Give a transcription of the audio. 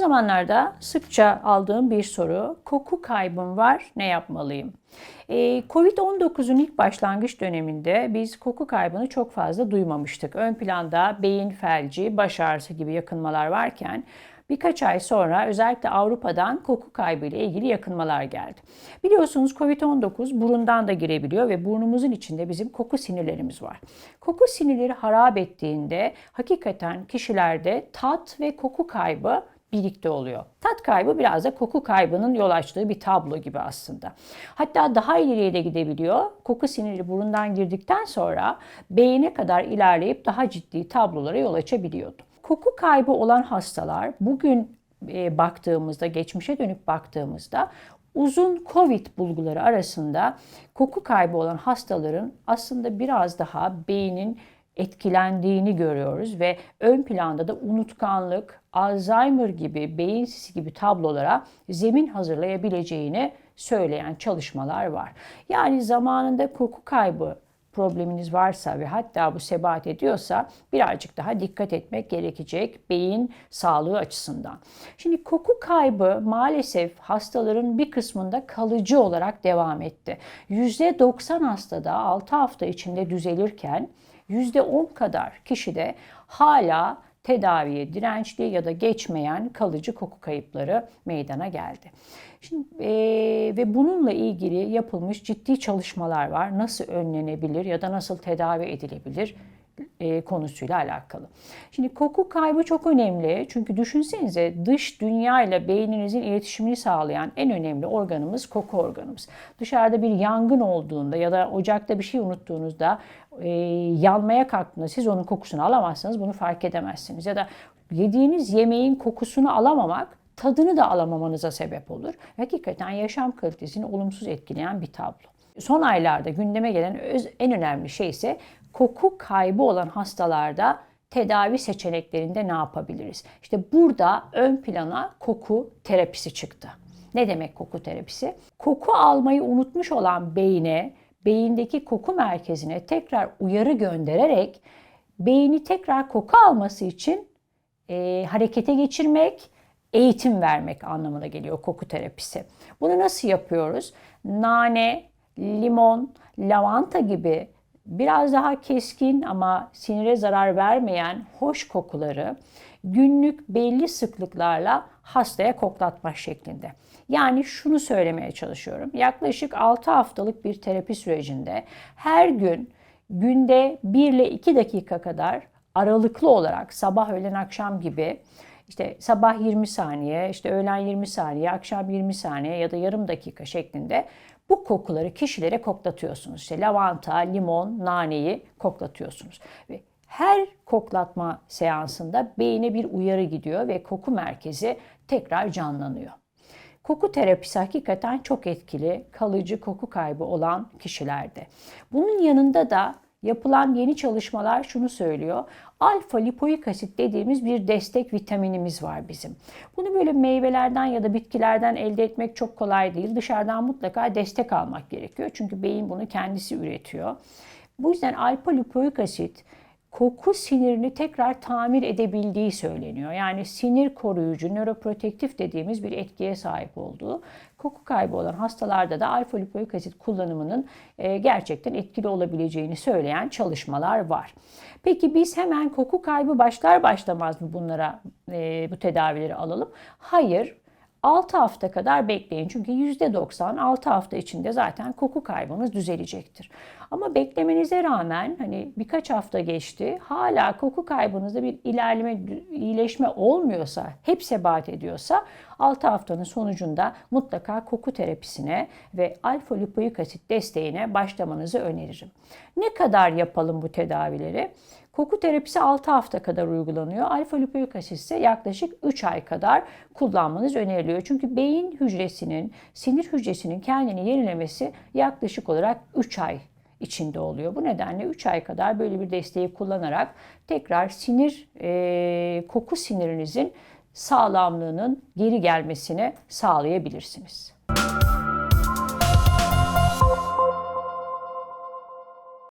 zamanlarda sıkça aldığım bir soru, koku kaybım var, ne yapmalıyım? Ee, Covid-19'un ilk başlangıç döneminde biz koku kaybını çok fazla duymamıştık. Ön planda beyin felci, baş ağrısı gibi yakınmalar varken birkaç ay sonra özellikle Avrupa'dan koku kaybı ile ilgili yakınmalar geldi. Biliyorsunuz Covid-19 burundan da girebiliyor ve burnumuzun içinde bizim koku sinirlerimiz var. Koku sinirleri harap ettiğinde hakikaten kişilerde tat ve koku kaybı birlikte oluyor. Tat kaybı biraz da koku kaybının yol açtığı bir tablo gibi aslında. Hatta daha ileriye de gidebiliyor. Koku siniri burundan girdikten sonra beyine kadar ilerleyip daha ciddi tablolara yol açabiliyordu. Koku kaybı olan hastalar bugün e, baktığımızda, geçmişe dönüp baktığımızda uzun COVID bulguları arasında koku kaybı olan hastaların aslında biraz daha beynin etkilendiğini görüyoruz ve ön planda da unutkanlık, Alzheimer gibi, beyin sisi gibi tablolara zemin hazırlayabileceğini söyleyen çalışmalar var. Yani zamanında koku kaybı probleminiz varsa ve hatta bu sebat ediyorsa birazcık daha dikkat etmek gerekecek beyin sağlığı açısından. Şimdi koku kaybı maalesef hastaların bir kısmında kalıcı olarak devam etti. %90 hastada 6 hafta içinde düzelirken %10 kadar kişide hala tedaviye dirençli ya da geçmeyen kalıcı koku kayıpları meydana geldi. Şimdi e, ve bununla ilgili yapılmış ciddi çalışmalar var. Nasıl önlenebilir ya da nasıl tedavi edilebilir e, konusuyla alakalı. Şimdi koku kaybı çok önemli. Çünkü düşünsenize dış dünya ile beyninizin iletişimini sağlayan en önemli organımız koku organımız. Dışarıda bir yangın olduğunda ya da ocakta bir şey unuttuğunuzda e, yanmaya kalktığında siz onun kokusunu alamazsanız bunu fark edemezsiniz. Ya da yediğiniz yemeğin kokusunu alamamak tadını da alamamanıza sebep olur. Hakikaten yaşam kalitesini olumsuz etkileyen bir tablo. Son aylarda gündeme gelen en önemli şey ise koku kaybı olan hastalarda tedavi seçeneklerinde ne yapabiliriz? İşte burada ön plana koku terapisi çıktı. Ne demek koku terapisi? Koku almayı unutmuş olan beyine, beyindeki koku merkezine tekrar uyarı göndererek beyni tekrar koku alması için e, harekete geçirmek, eğitim vermek anlamına geliyor koku terapisi. Bunu nasıl yapıyoruz? Nane, limon, lavanta gibi biraz daha keskin ama sinire zarar vermeyen hoş kokuları günlük belli sıklıklarla hastaya koklatmak şeklinde. Yani şunu söylemeye çalışıyorum. Yaklaşık 6 haftalık bir terapi sürecinde her gün günde 1 ile 2 dakika kadar aralıklı olarak sabah öğlen akşam gibi işte sabah 20 saniye, işte öğlen 20 saniye, akşam 20 saniye ya da yarım dakika şeklinde bu kokuları kişilere koklatıyorsunuz. İşte lavanta, limon, naneyi koklatıyorsunuz. Ve her koklatma seansında beyine bir uyarı gidiyor ve koku merkezi tekrar canlanıyor. Koku terapisi hakikaten çok etkili, kalıcı koku kaybı olan kişilerde. Bunun yanında da yapılan yeni çalışmalar şunu söylüyor. Alfa lipoik asit dediğimiz bir destek vitaminimiz var bizim. Bunu böyle meyvelerden ya da bitkilerden elde etmek çok kolay değil. Dışarıdan mutlaka destek almak gerekiyor. Çünkü beyin bunu kendisi üretiyor. Bu yüzden alfa lipoik asit koku sinirini tekrar tamir edebildiği söyleniyor. Yani sinir koruyucu, nöroprotektif dediğimiz bir etkiye sahip olduğu. Koku kaybı olan hastalarda da alfa lipoik asit kullanımının e, gerçekten etkili olabileceğini söyleyen çalışmalar var. Peki biz hemen koku kaybı başlar başlamaz mı bunlara e, bu tedavileri alalım? Hayır. 6 hafta kadar bekleyin. Çünkü %90 6 hafta içinde zaten koku kaybınız düzelecektir. Ama beklemenize rağmen hani birkaç hafta geçti. Hala koku kaybınızda bir ilerleme, iyileşme olmuyorsa, hep sebat ediyorsa 6 haftanın sonucunda mutlaka koku terapisine ve alfa lipoik asit desteğine başlamanızı öneririm. Ne kadar yapalım bu tedavileri? Koku terapisi 6 hafta kadar uygulanıyor. Alfa lipoik asit ise yaklaşık 3 ay kadar kullanmanız öneriliyor. Çünkü beyin hücresinin, sinir hücresinin kendini yenilemesi yaklaşık olarak 3 ay içinde oluyor. Bu nedenle 3 ay kadar böyle bir desteği kullanarak tekrar sinir, e, koku sinirinizin sağlamlığının geri gelmesini sağlayabilirsiniz.